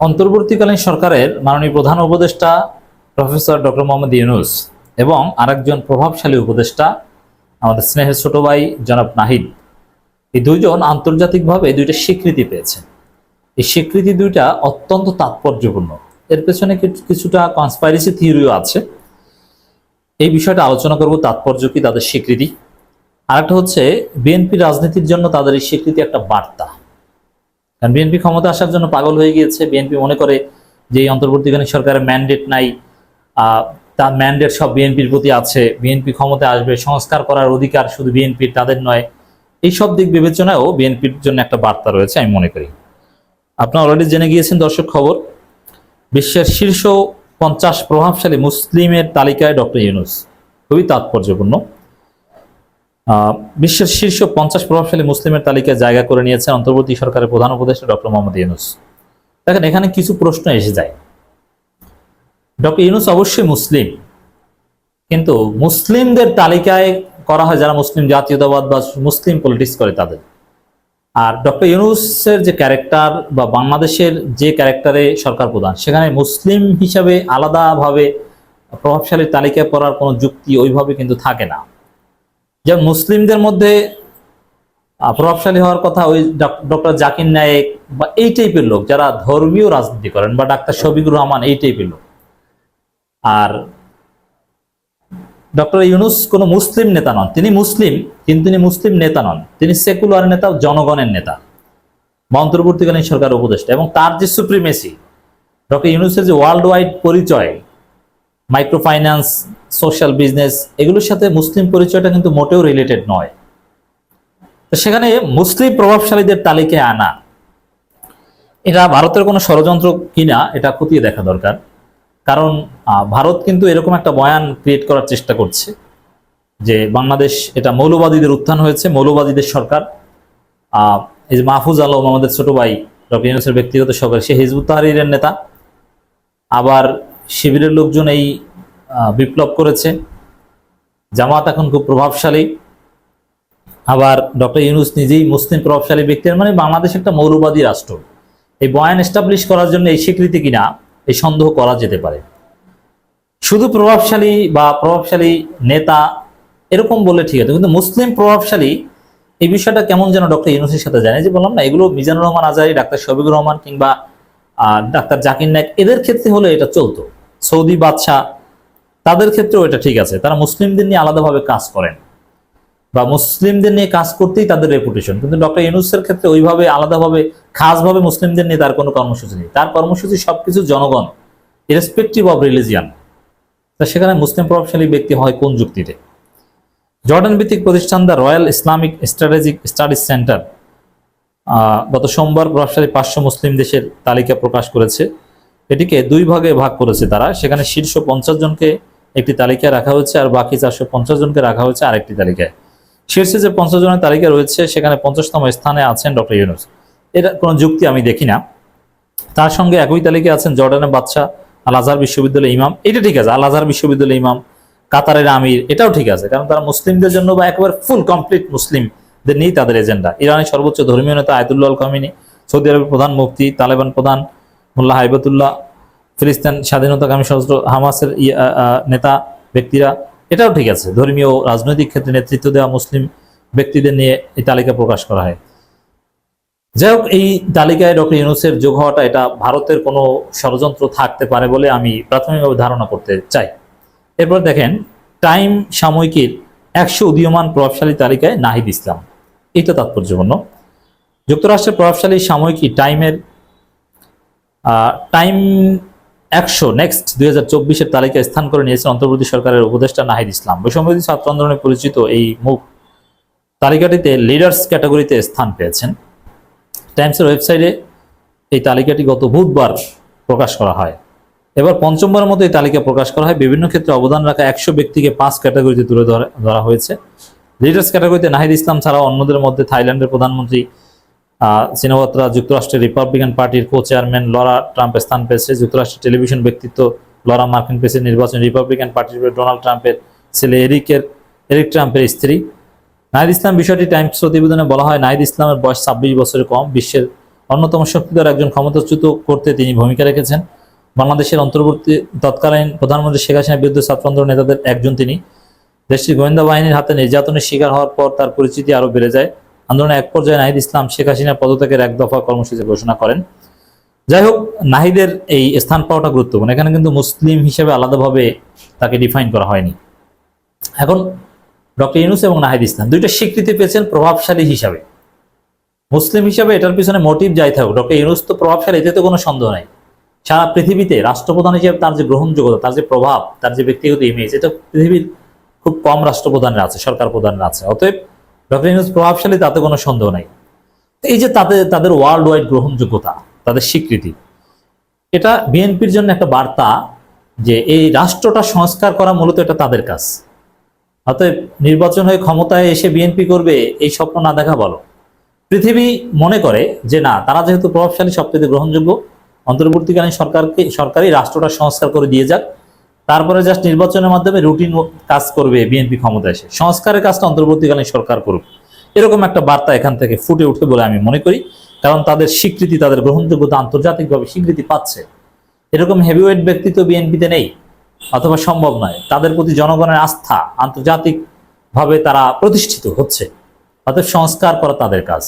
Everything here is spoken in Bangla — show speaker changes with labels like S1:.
S1: অন্তর্বর্তীকালীন সরকারের মাননীয় প্রধান উপদেষ্টা প্রফেসর ডক্টর মোহাম্মদ ইউনুস এবং আরেকজন প্রভাবশালী উপদেষ্টা আমাদের স্নেহের ছোট ভাই জনাব নাহিদ। এই দুইজন আন্তর্জাতিকভাবে দুইটা স্বীকৃতি পেয়েছেন। এই স্বীকৃতি দুইটা অত্যন্ত তাৎপর্যপূর্ণ। এর পেছনে কিছু- কিছুটা কনসপাইরেসি থিওরিও আছে। এই বিষয়টা আলোচনা করব তাৎপর্য কি, তাদের স্বীকৃতি। আরেকটা হচ্ছে, বিএনপি রাজনীতির জন্য তাদের এই স্বীকৃতি একটা বার্তা। কারণ বিএনপি ক্ষমতা আসার জন্য পাগল হয়ে গিয়েছে। বিএনপি মনে করে যে এই অন্তর্বর্তীকালীন সরকারের ম্যান্ডেট নাই তার ম্যান্ডেট সব বিএনপির প্রতি আছে। বিএনপি ক্ষমতা আসবে, সংস্কার করার অধিকার শুধু বিএনপির, তাদের নয়। এই সব দিক বিবেচনায়ও বিএনপির জন্য একটা বার্তা রয়েছে, আমি মনে করি। আপনারা অলরেডি জেনে গিয়েছেন দর্শক খবর, বিশ্বের শীর্ষ পঞ্চাশ প্রভাবশালী মুসলিমের তালিকায় ডক্টর ইউনুস। খুবই তাৎপর্যপূর্ণ। বিশ্বের শীর্ষ পঞ্চাশ প্রভাবশালী মুসলিমের তালিকায় জায়গা করে নিয়েছে অন্তর্বর্তী সরকারের প্রধান উপদেষ্টা ডক্টর মোহাম্মদ ইউনুস। দেখেন, এখানে কিছু প্রশ্ন এসে যায়। ডক্টর ইউনুস অবশ্যই মুসলিম, কিন্তু মুসলিমদের তালিকায় করা হয় যারা মুসলিম জাতীয়তাবাদ বা মুসলিম পলিটিক্স করে তাদের। আর ডক্টর ইউনুসের যে ক্যারেক্টার বা বাংলাদেশের যে ক্যারেক্টারে সরকার প্রধান, সেখানে মুসলিম হিসাবে আলাদাভাবে প্রভাবশালী তালিকায় পড়ার কোনো যুক্তি ওইভাবে কিন্তু থাকে না। যেমন মুসলিমদের মধ্যে প্রভাবশালী হওয়ার কথা ওই ডক্টর জাকির নায়েক বা এই টাইপের লোক যারা ধর্মীয় রাজনীতি করেন বা ডাক্তার শফিকুর রহমান এই টাইপের লোক। আর ডক্টর ইউনুস কোনো মুসলিম নেতা নন। তিনি মুসলিম, কিন্তু তিনি মুসলিম নেতা নন। তিনি সেকুলার নেতা, জনগণের নেতা। অন্তর্বর্তীকালীন সরকার উপদেষ্টা। এবং তার যে সুপ্রিমেসি ডক্টর ইউনুসের যে ওয়ার্ল্ড ওয়াইড পরিচয় মাইক্রো ফাইন্যান্স সোশ্যাল বিজনেস, এগুলোর সাথে মুসলিম পরিচয়টা কিন্তু মোটেও রিলেটেড নয়। তো সেখানে মুসলিম প্রভাবশালীদের তালিকায় আনা, এটা ভারতের কোনো ষড়যন্ত্র কিনা, এটা খতিয়ে দেখা দরকার। কারণ ভারত কিন্তু এরকম একটা বয়ান ক্রিয়েট করার চেষ্টা করছে, যে বাংলাদেশ এটা মৌলবাদীদের উত্থান হয়েছে, মৌলবাদীদের সরকার। এই যে মাহফুজ আলম, আমাদের ছোট ভাই, ডক্টর ইউনুসের ব্যক্তিগত সরকার সে হিজবুত তাহরিরের নেতা। আবার শিবিরের লোকজন এই বিপ্লব করেছে। জামাত এখন খুব প্রভাবশালী। আবার ডক্টর ইউনুস নিজেই মুসলিম প্রভাবশালী ব্যক্তি। মানে বাংলাদেশ একটা মৌলবাদী রাষ্ট্র। এই বয়ান এস্টাবলিশ করার জন্য এই স্বীকৃতি কিনা, এই সন্দেহ করা যেতে পারে। শুধু প্রভাবশালী বা প্রভাবশালী নেতা এরকম বললে ঠিক আছে, কিন্তু মুসলিম প্রভাবশালী এই বিষয়টা কেমন যেন ডক্টর ইউনুসের সাথে জানে যে বললাম না, এগুলো মিজানুর রহমান আজারি, ডাক্তার শফিকুর রহমান কিংবা ডাক্তার জাকির নায়ক, এদের ক্ষেত্রে হলে এটা চলতো। সৌদি বাদশাহ, তাদের ক্ষেত্রেও এটা ঠিক আছে। তারা মুসলিমদের নিয়ে আলাদাভাবে কাজ করেন বা মুসলিমদের নিয়ে কাজ করতেই তাদের রেপুটেশন কিন্তু ডক্টর ইউনুসের ক্ষেত্রে ওইভাবে আলাদাভাবে, খাসভাবে মুসলিমদের নিয়ে তার কোনো কর্মসূচি নেই। তার কর্মসূচি সবকিছু জনগণ ইরেসপেক্টিভ অফ রিলিজিয়ান তা সেখানে মুসলিম প্রভাবশালী ব্যক্তি হয় কোন যুক্তিতে? জর্ডান ভিত্তিক প্রতিষ্ঠান the royal Islamic strategic studies centre গত সোমবার প্রভাবশালী পাঁচশো মুসলিম দেশের তালিকা প্রকাশ করেছে। এটিকে দুই ভাগে ভাগ করেছে তারা। সেখানে শীর্ষ পঞ্চাশ জনকে একটি তালিকায় রাখা হয়েছে আর বাকি চারশো পঞ্চাশ জনকে রাখা হয়েছে আরেকটি তালিকায়। শীর্ষে যে পঞ্চাশ জনের তালিকা রয়েছে, সেখানে পঞ্চাশতম স্থানে আছেন ডক্টর ইউনুস। এটা কোনো যুক্তি আমি দেখি না। তার সঙ্গে একই তালিকায় আছেন জর্ডানের বাদশাহ আল আজহার বিশ্ববিদ্যালয়ের ইমাম। এটা ঠিক আছে আল আজহার বিশ্ববিদ্যালয়ের ইমাম, কাতারের আমির, এটাও ঠিক আছে। কারণ তারা মুসলিমদের জন্য বা একেবারে ফুল কমপ্লিট মুসলিমদের নিয়েই তাদের এজেন্ডা ইরানের সর্বোচ্চ ধর্মীয় নেতা আয়তুল্লাহ কামিনী সৌদি আরবের প্রধান মুফতি, তালেবান প্রধান মোল্লা হাইবতুল্লাহ ফিলিস্তিন স্বাধীনতাকামী সশস্ত্র হামাসের ইয়ে, নেতা ব্যক্তিরা এটাও ঠিক আছে। ধর্মীয় রাজনৈতিক ক্ষেত্রে নেতৃত্ব দেওয়া মুসলিম ব্যক্তিদের নিয়ে এই তালিকা প্রকাশ করা হয়। যাই হোক এই তালিকায় ডক্টর ইউনুসের যোগ হওয়াটা এটা ভারতের কোনো ষড়যন্ত্র থাকতে পারে বলে আমি প্রাথমিকভাবে ধারণা করতে চাই। এরপর দেখেন টাইম সাময়িকীর একশো উদীয়মান প্রভাবশালী তালিকায় নাহিদ ইসলাম। এটা তাৎপর্যপূর্ণ। যুক্তরাষ্ট্রের প্রভাবশালী সাময়িকী টাইমের টাইম একশো, নেক্সট দুই হাজার চব্বিশের তালিকায় স্থান করে নিয়েছেন অন্তর্বর্তী সরকারের উপদেষ্টা নাহিদ ইসলাম। বৈষম্যবিধি ছাত্র আন্দোলনে পরিচিত এই মুখ তালিকাটিতে লিডার্স ক্যাটাগরিতে স্থান পেয়েছেন। টাইমসের ওয়েবসাইটে এই তালিকাটি গত বুধবার প্রকাশ করা হয়। এবার পঞ্চমবারের মতো এই তালিকা প্রকাশ করা হয়। বিভিন্ন ক্ষেত্রে অবদান রাখা একশো ব্যক্তিকে পাঁচ ক্যাটাগরিতে তুলে ধরা ধরা হয়েছে। লিডার্স ক্যাটাগরিতে নাহিদ ইসলাম ছাড়াও অন্যদের মধ্যে থাইল্যান্ডের প্রধানমন্ত্রী আহ, সিনেওয়াত্রা যুক্তরাষ্ট্রের রিপাবলিকান পার্টির কো চেয়ারম্যান লরা ট্রাম্প স্থান পেয়েছে। যুক্তরাষ্ট্রের টেলিভিশন ব্যক্তিত্ব লরা মার্কিন পেয়েছে নির্বাচন রিপাবলিকান পার্টির ডোনাল্ড ট্রাম্পের ছেলে এরিকের এরিক ট্রাম্পের স্ত্রী। নাহিদ ইসলাম বিষয়টি টাইমস প্রতিবেদনে বলা হয় নাহিদ ইসলামের বয়স ছাব্বিশ বছরের কম। বিশ্বের অন্যতম শক্তিধর একজন ক্ষমতাচ্যুত করতে তিনি ভূমিকা রেখেছেন। বাংলাদেশের অন্তর্বর্তী তৎকালীন প্রধানমন্ত্রী শেখ হাসিনার বিরুদ্ধে ছাত্র নেতাদের একজন তিনি। দেশটির গোয়েন্দা বাহিনীর হাতে নির্যাতনের শিকার হওয়ার পর তার পরিচিতি আরও বেড়ে যায়। আন্দোলনের এক পর্যায়ে নাহিদ ইসলাম শেখ হাসিনার পদত্যাগের এক দফা কর্মসূচি ঘোষণা করেন। যাই হোক, নাহিদের এই স্থান পাওয়াটা গুরুত্বপূর্ণ। এখানে কিন্তু মুসলিম হিসেবে আলাদাভাবে তাকে ডিফাইন করা হয়নি। এখন ডক্টর ইউনুস এবং নাহিদ ইসলাম দুইটা স্বীকৃতি পেয়েছেন প্রভাবশালী হিসাবে। মুসলিম হিসাবে এটার পিছনে মোটিভ যাই থাকুক, ডক্টর ইউনুস তো প্রভাবশালী, এতে তো কোনো সন্দেহ নাই। সারা পৃথিবীতে রাষ্ট্রপ্রধান হিসেবে তার যে গ্রহণযোগ্যতা, তার যে প্রভাব, তার যে ব্যক্তিগত ইমেজ এটা পৃথিবীর খুব কম রাষ্ট্রপ্রধানের আছে সরকার প্রধানের আছে। অতএব ডক্টর ইউনুস প্রভাবশালী, তাতে কোনো সন্দেহ নাই। এই যে তাদের তাদের ওয়ার্ল্ড ওয়াইড গ্রহণযোগ্যতা, তাদের স্বীকৃতি, এটা বিএনপির জন্য একটা বার্তা যে এই রাষ্ট্রটা সংস্কার করা মূলত এটা তাদের কাজ। অতএব নির্বাচন হয়ে ক্ষমতায় এসে বিএনপি করবে, এই স্বপ্ন না দেখা ভালো। পৃথিবী মনে করে যে না, তারা যেহেতু প্রভাবশালী, সবচেয়ে গ্রহণযোগ্য, অন্তর্বর্তীকালীন সরকারকে সরকারি রাষ্ট্রটা সংস্কার করে দিয়ে যাক। তারপরে জাস্ট নির্বাচনের মাধ্যমে রুটিন কাজ করবে বিএনপি ক্ষমতা এসে। সংস্কারের কাজটা অন্তর্বর্তীকালীন সরকার করুক। এরকম একটা বার্তা এখান থেকে ফুটে উঠে বলে আমি মনে করি। কারণ তাদের স্বীকৃতি, তাদের গ্রহণযোগ্যতা আন্তর্জাতিকভাবে স্বীকৃতি পাচ্ছে। এরকম হেভিওয়েট ব্যক্তিত্ব বিএনপিতে নেই, অথবা সম্ভব নয়। তাদের প্রতি জনগণের আস্থা আন্তর্জাতিকভাবে তারা প্রতিষ্ঠিত হচ্ছে। অতএব সংস্কার করা তাদের কাজ।